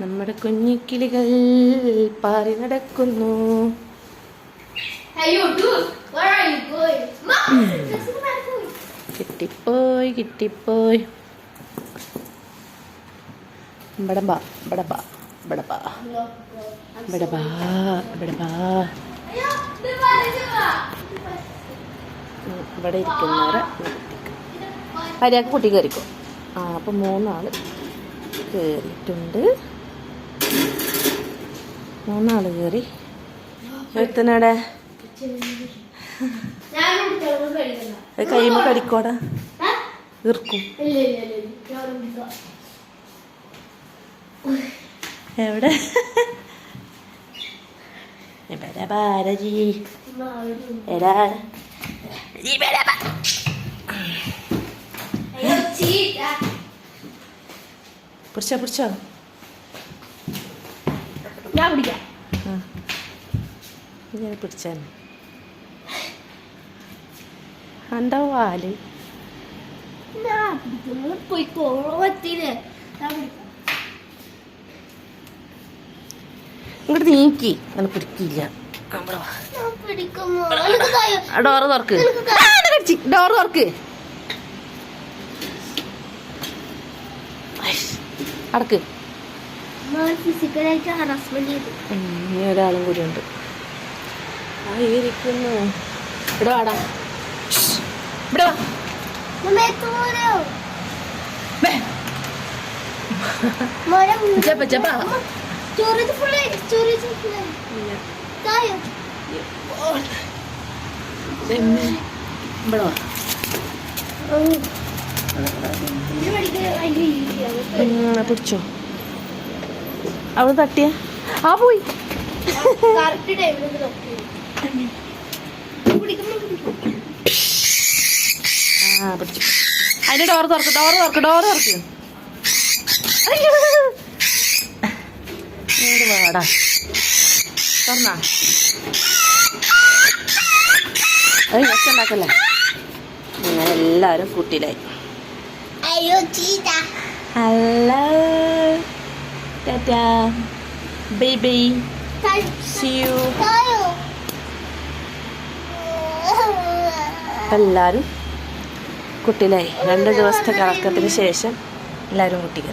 നമ്മുടെ കുഞ്ഞിക്കിളികൾ പാറി നടക്കുന്നു. കിട്ടിപ്പോയി കിട്ടിപ്പോയി. ബടബ ബടബ ബടബാ ബടബാ ബടബാ ഇവിടെ ഇരിക്കുന്നവരെ ഹരിയാക്ക് കുട്ടി കയറിക്കോ. ആ അപ്പം മൂന്നാൾ കയറിയിട്ടുണ്ട് മൂന്നാൾ കയറി എത്തനടെ? കഴിയുമ്പോൾ കടിക്കോടാ? ഇർക്കും. എവിടെ? എവിടെ ബാലജി എടാ. അയ്യോ പിടിച്ചോ പിടിച്ചോ. ഞാൻ പിടിക്കാം ആ. ഞാൻ പിടിച്ചാൻ എന്താ വാൽ? ഇങ്ങോട്ട് നീക്കി. അങ്ങനെ പിടിക്കില്ല. നമ്മളോ ഡോറ് തുറക്ക്. ഡോറ് തുറക്ക്. അടക്ക്. ഇനി ഒരാളും കൂടി ഉണ്ട്. ആ ഇരിക്കുന്നു. ഇവിടെ വാടാ. ഇവിടെ ജപ്പ ജപ്പ സ്റ്റോറേജ് ഫുള്ള് സ്റ്റോറേജ് ഫുള്ള് തായോ. ഇവിടെ വാ. പിടിച്ചോ. അവിടെ തട്ടിയ. ആ പോയി. ആ പിടിച്ചു. അതിന്റെ ഡോർ തുറക്ക് ഡോർ തുറക്ക് ഡോർ തുറക്ക്. വാടാ? തുറന്നാ? അത് അങ്ങനെ എല്ലാവരും കുട്ടിയിലായി. അയ്യോ ചീത്ത. ടാറ്റാ ബേബി സി യു തായോ എല്ലാവരും കുട്ടിയിലായി രണ്ട് ദിവസത്തെ കറക്കത്തിന് ശേഷം എല്ലാവരും കുട്ടി കയറി